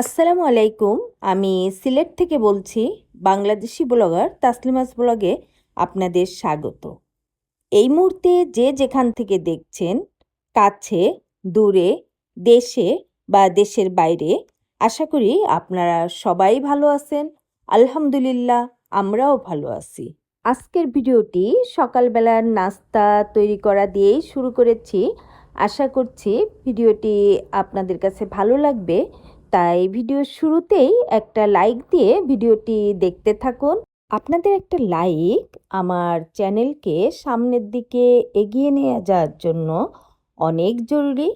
আসসালামু আলাইকুম। আমি সিলেট থেকে বলছি, বাংলাদেশি ব্লগার তাসলিমাস ব্লগে আপনাদের স্বাগত। এই মুহূর্তে যে যেখান থেকে দেখছেন, কাছে, দূরে, দেশে বা দেশের বাইরে, আশা করি আপনারা সবাই ভালো আছেন। আলহামদুলিল্লাহ, আমরাও ভালো আছি। আজকের ভিডিওটি সকালবেলার নাস্তা তৈরি করা দিয়েই শুরু করেছি। আশা করছি ভিডিওটি আপনাদের কাছে ভালো লাগবে। তাই ভিডিওর শুরুতেই একটা লাইক দিয়ে ভিডিওটি দেখতে থাকুন। আপনাদের একটা লাইক আমার চ্যানেলকে সামনের দিকে এগিয়ে নিয়ে যাওয়ার জন্য অনেক জরুরি,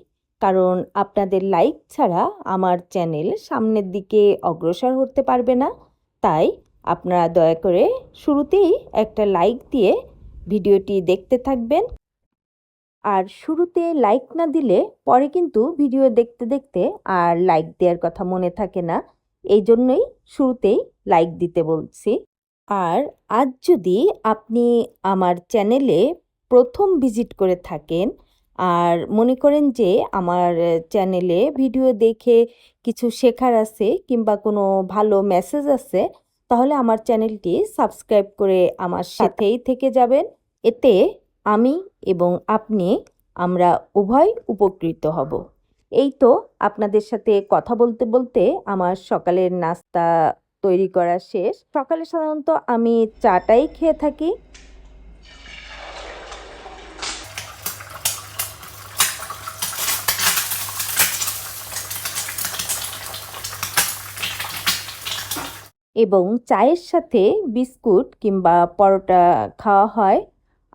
কারণ আপনাদের লাইক ছাড়া আমার চ্যানেল সামনের দিকে অগ্রসর হতে পারবে না। তাই আপনারা দয়া করে শুরুতেই একটা লাইক দিয়ে ভিডিওটি দেখতে থাকবেন। আর শুরুতে লাইক না দিলে পরে কিন্তু ভিডিও দেখতে দেখতে আর লাইক দেওয়ার কথা মনে থাকে না। এই জন্যই শুরুতেই লাইক দিতে বলছি। আর আজ যদি আপনি আমার চ্যানেলে প্রথম ভিজিট করে থাকেন আর মনে করেন যে আমার চ্যানেলে ভিডিও দেখে কিছু শেখার আছে কিংবা কোনো ভালো মেসেজ আছে, তাহলে আমার চ্যানেলটি সাবস্ক্রাইব করে আমার সাথেই থেকে যাবেন। এতে আমি এবং আপনি, আমরা উভয় উপকৃত হব। এই তো আপনাদের সাথে কথা বলতে বলতে আমার সকালের নাস্তা তৈরি করা শেষ। সকালে সাধারণত আমি চাটাই খেয়ে থাকি। এবং চায়ের সাথে বিস্কুট কিংবা পরোটা খাওয়া হয়।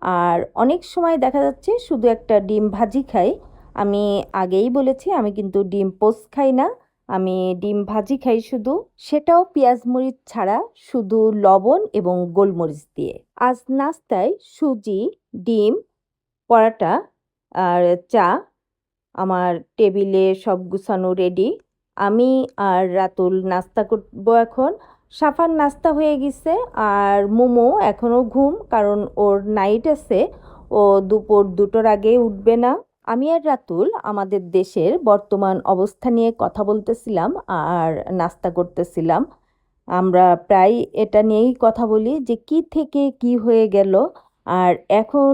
আর অনেক সময় দেখা যাচ্ছে শুধু একটা ডিম ভাজি খাই। আমি আগেই বলেছি, আমি কিন্তু ডিম পোস্ট খাই না। আমি ডিম ভাজি খাই শুধু। সেটাও পেঁয়াজ মরিচ ছাড়া শুধু লবণ এবং গোলমরিচ দিয়ে। আজ নাস্তায় সুজি, ডিম, পরাটা আর চা আমার টেবিলে সব গুছানো রেডি আমি আর রাতুল নাস্তা করব এখন। সাফার নাস্তা হয়ে গেছে আর মোমো এখনও ঘুম, কারণ ওর নাইট আছে। ও দুপুর দুটোর আগে উঠবে না। আমি আর রাতুল আমাদের দেশের বর্তমান অবস্থা নিয়ে কথা বলতেছিলাম আর নাস্তা করতেছিলাম। আমরা প্রায় এটা নিয়েই কথা বলি যে কি থেকে কি হয়ে গেল আর এখন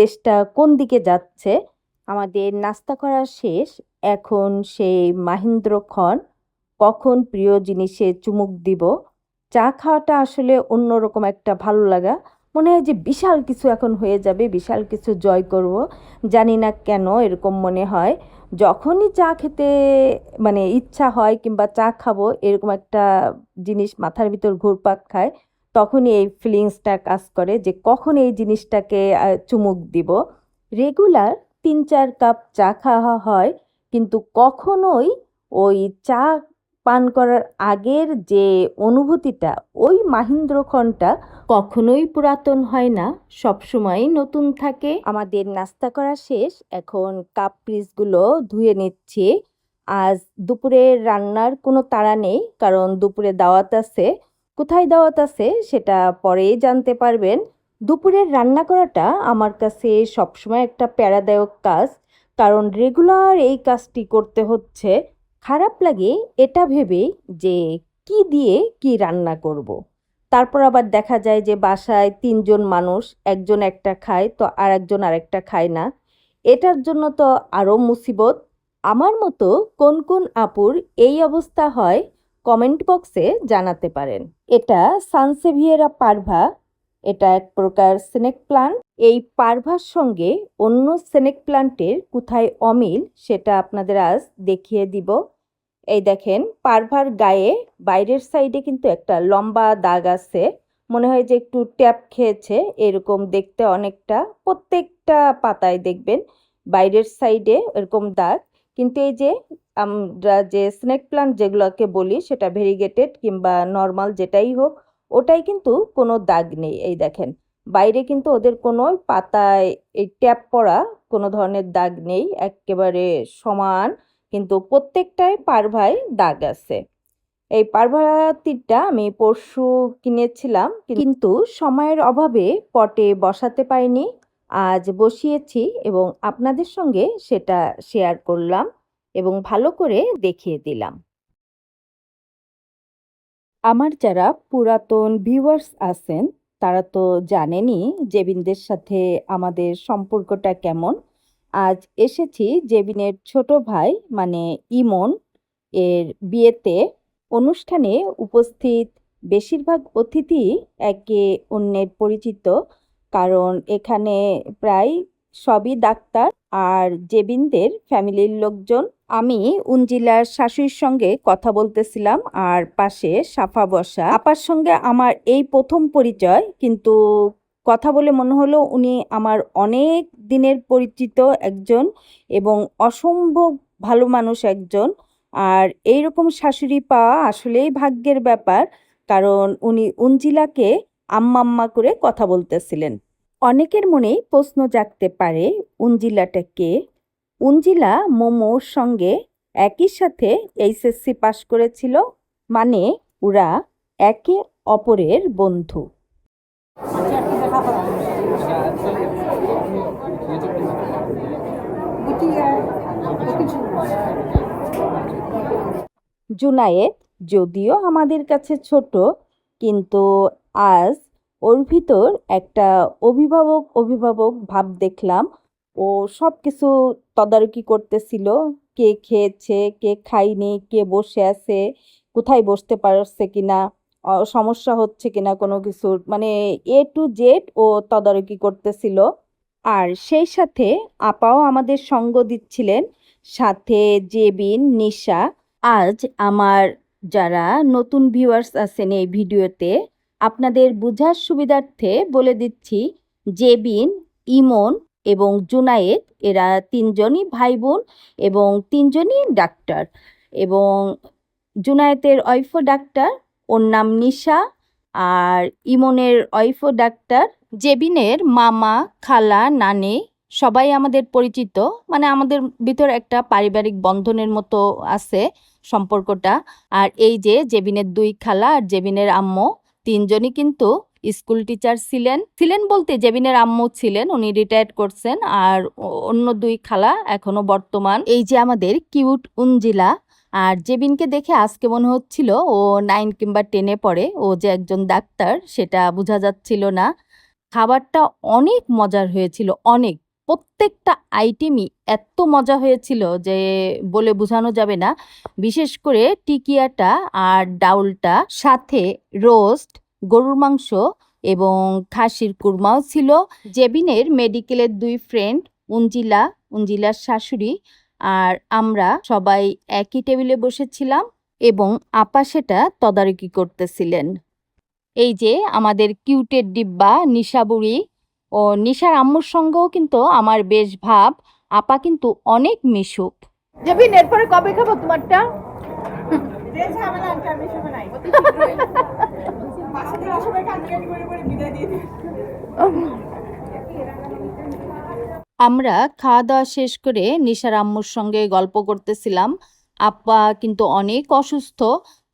দেশটা কোন দিকে যাচ্ছে। আমাদের নাস্তা করা শেষ, এখন সেই মাহেন্দ্র খন কখন প্রিয় জিনিসে চুমুক দিব। চা খাওয়াটা আসলে অন্যরকম একটা ভালো লাগা। মনে হয় যে বিশাল কিছু এখন হয়ে যাবে, বিশাল কিছু জয় করব। জানি না কেন এরকম মনে হয়। যখনই চা খেতে মানে ইচ্ছা হয় কিংবা চা খাব এরকম একটা জিনিস মাথার ভিতর ঘুরপাক খায়, তখনই এই ফিলিংসটা কাজ করে যে কখন এই জিনিসটাকে চুমুক দিব। রেগুলার তিন চার কাপ চা খাওয়া হয়, কিন্তু কখনোই ওই চা পান করার আগের যে অনুভূতিটা, ওই মাহিন্দ্রক্ষণটা কখনোই পুরাতন হয় না। সবসময়ই নতুন থাকে। আমাদের নাস্তা করা শেষ। এখন কাপ পিসগুলো ধুয়ে নিচ্ছি। আজ দুপুরে রান্নার কোনো তাড়া নেই, কারণ দুপুরে দাওয়াত আছে। কোথায় দাওয়াত আছে সেটা পরেই জানতে পারবেন। দুপুরের রান্না করাটা আমার কাছে সবসময় একটা প্যারাদায়ক কাজ, কারণ রেগুলার এই কাজটি করতে হচ্ছে। খারাপ লাগে এটা ভেবে যে কি দিয়ে কি রান্না করব। তারপর আবার দেখা যায় যে বাসায় তিনজন মানুষ, একজন একটা খায় তো আর একজন আরেকটা খায় না। এটার জন্য তো আরও মুসিবত। আমার মতো কোন কোন আপুর এই অবস্থা হয় কমেন্ট বক্সে জানাতে পারেন। এটা সানসেভিয়েরা পারভা, এটা এক প্রকার স্নেক প্লান্ট। এই পারভার সঙ্গে অন্য স্নেক প্লান্টের কোথায় অমিল সেটা আপনাদের আজ দেখিয়ে দিব। এই দেখেন, পারভার গায়ে বাইরের সাইডে কিন্তু একটা লম্বা দাগ আছে। মনে হয় যে একটু ট্যাপ খেয়েছে, এরকম দেখতে অনেকটা, প্রত্যেকটা পাতায় দেখবেন বাইরের সাইডে এরকম দাগ। কিন্তু এই যে আমরা যে স্নেক প্লান্ট যেগুলোকে বলি, সেটা ভেরিগেটেড কিংবা নর্মাল যেটাই হোক, ওটাই কিন্তু কোনো দাগ নেই। এই দেখেন, বাইরে কিন্তু ওদের কোনো পাতায় এই ট্যাপ পড়া কোনো ধরনের দাগ নেই। একেবারে সমান কিন্তু প্রত্যেকটাই পারভায় দাগ আছে। এই পারভাতিটা আমি পরশু কিনেছিলাম, কিন্তু সময়ের অভাবে পটে বসাতে পারিনি। আজ বসিয়েছি এবং আপনাদের সঙ্গে সেটা শেয়ার করলাম এবং ভালো করে দেখিয়ে দিলাম। আমার যারা পুরাতন ভিউয়ার্স আছেন, তারা তো জানেনই জেবিনদের সাথে আমাদের সম্পর্কটা কেমন। আজ এসেছি জেবিনের ছোট ভাই মানে ইমন, এর বিয়েতে। অনুষ্ঠানে উপস্থিত বেশিরভাগ অতিথি একে অন্যের পরিচিত, কারণ এখানে প্রায় সবই ডাক্তার আর জেবিনদের ফ্যামিলির লোকজন। আমি উঞ্জিলার শাশুড়ির সঙ্গে কথা বলতেছিলাম আর পাশে সাফা বসা। আপার সঙ্গে আমার এই প্রথম পরিচয়, কিন্তু কথা বলে মনে হলো উনি আমার অনেক দিনের পরিচিত একজন এবং অসম্ভব ভালো মানুষ একজন। আর এইরকম শাশুড়ি পাওয়া আসলেই ভাগ্যের ব্যাপার, কারণ উনি উঞ্জিলাকে আম্মাম্মা করে কথা বলতেছিলেন। অনেকের মনেই প্রশ্ন জাগতে পারে উঞ্জিলাটা কে? উঞ্জিলা মোমোর সঙ্গে একই সাথে এইচএসসি পাশ করেছিল মানে ওরা একে অপরের বন্ধু। জুনায়েদ, যদিও আমাদের কাছে ছোট, কিন্তু আজ ওর ভিতর একটা অভিভাবক অভিভাবক ভাব দেখলাম। ও সব কিছু তদারকি করতেছিল। কে খেয়েছে, কে খায়নি, কে বসে আছে, কোথায় বসতে পারছে কিনা। সমস্যা হচ্ছে কিনা কোনো কিছুর মানে এ টু জেড ও তদারকি করতেছিল। আর সেই সাথে আপাও আমাদের সঙ্গ দিচ্ছিলেন সাথে জেবিন, নিশা। আজ আমার যারা নতুন ভিউয়ার্স আছেন এই ভিডিওতে, আপনাদের বোঝার সুবিধার্থে বলে দিচ্ছি, জেবিন, ইমন এবং জুনায়েদ, এরা তিনজনই ভাই বোন এবং তিনজনই ডাক্তার। এবং জুনায়েতের ওয়াইফও ডাক্তার ওর নাম নিশা। আর ইমনের ওয়াইফও ডাক্তার জেবিনের মামা, খালা, নানি, সবাই আমাদের পরিচিত। মানে আমাদের ভিতর একটা পারিবারিক বন্ধনের মতো আছে সম্পর্কটা। আর এই যে জেবিনের দুই খালা আর জেবিনের আম্মু, তিনজনই কিন্তু স্কুল টিচার ছিলেন। ছিলেন বলতে জেবিনের আম্মু ছিলেন, উনি রিটায়ার্ড করছেন। আর অন্য দুই খালা এখনও বর্তমান। এই যে আমাদের কিউট উঞ্জিলা আর জেবিনকে দেখে আজকে মনে হচ্ছিল ও নাইন কিংবা টেনে পড়ে। ও যে একজন ডাক্তার, সেটা বোঝা যাচ্ছিল না। খাবারটা অনেক মজার হয়েছিল, অনেক। প্রত্যেকটা আইটেমই এত মজা হয়েছিল যে বলে বোঝানো যাবে না। বিশেষ করে টিকিয়াটা আর ডাউলটা, সাথে রোস্ট গরুর মাংস এবং খাসির কুরমাও ছিল। জেবিনের মেডিকেলের দুই ফ্রেন্ড উঞ্জিলা উঞ্জিলার শাশুড়ি আর আমরা সবাই একই টেবিলে বসেছিলাম এবং আপা সেটা তদারকি করতেছিলেন। এই যে আমাদের কিউটের ডিব্বা নিশা বুড়ি ও নিশার আম্মুর সঙ্গেও কিন্তু আমার বেশ ভাব আপা কিন্তু অনেক মিশুক। জেবিন এরপরে কবে খাব তোমারটা? আমরা খাওয়া দাওয়া শেষ করে নিশার আম্মুর সঙ্গে গল্প করতেছিলাম। আপা কিন্তু অনেক অসুস্থ,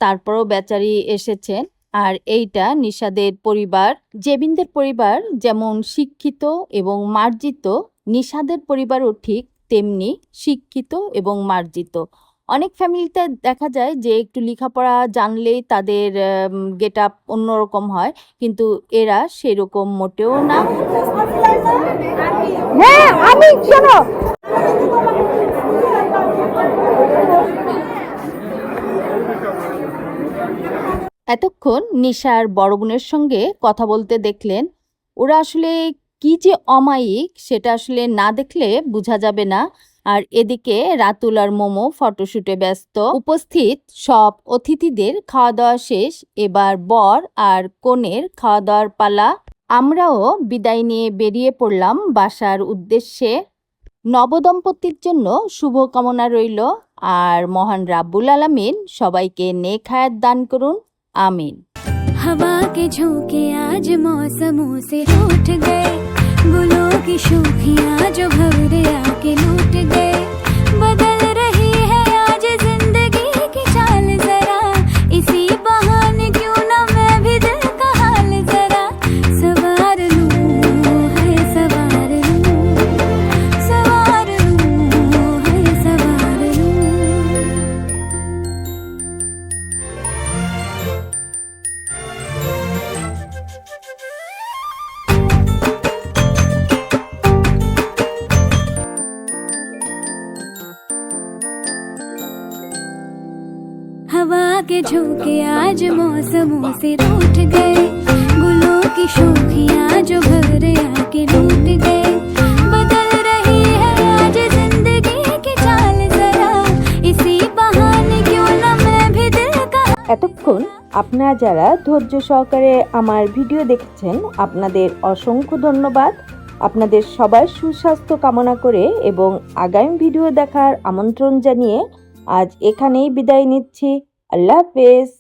তারপরও বেচারি এসেছেন। আর এইটা নিশাদের পরিবার, জেবিনদের পরিবার যেমন শিক্ষিত এবং মার্জিত, নিশাদের পরিবারও ঠিক তেমনি শিক্ষিত এবং মার্জিত। অনেক ফ্যামিলিতে দেখা যায় যে একটু লেখাপড়া জানলেই তাদের গেট আপ অন্যরকম হয়। কিন্তু এরা সেরকম মোটেও না। হ্যাঁ আমি শোনো এতক্ষণ নিশার বড় বোনের সঙ্গে কথা বলতে দেখলেন ওরা আসলে কি যে অমায়িক সেটা আসলে না দেখলে বোঝা যাবে না। আর এদিকে রাতুল আর মোমো ফটোশুটে ব্যস্ত উপস্থিত সব অতিথিদের খাওয়া দাওয়া শেষ এবার বর আর কনের খাওয়া দাওয়ার পালা আমরাও বিদায় নিয়ে বেরিয়ে পড়লাম বাসার উদ্দেশ্যে নবদম্পতির জন্য শুভকামনা রইল আর মহান রাব্বুল আলামিন সবাইকে নেক হায়াত দান করুন আমিন हवा के झोंके आज मौसमों से रूठ गए गुलों की शोखियाँ जो भवरे आके लूट गए हवा के झोंके आज मौसमों से रूठ गए गुलों की शोखियाँ जो भर आके लूट गए बदल रही है आज जिंदगी की चाल जरा इसी बहाने क्यों न मैं भी दिल का এতক্ষণ আপনারা যারা ধৈর্য সহকারে আমার ভিডিও দেখছেন আপনাদের অসংখ্য ধন্যবাদ আপনাদের সবার সুস্বাস্থ্য কামনা করে এবং আগামী ভিডিও দেখার আমন্ত্রণ জানিয়ে আজ এখানেই বিদায় নিচ্ছি আল্লাহ হাফেজ।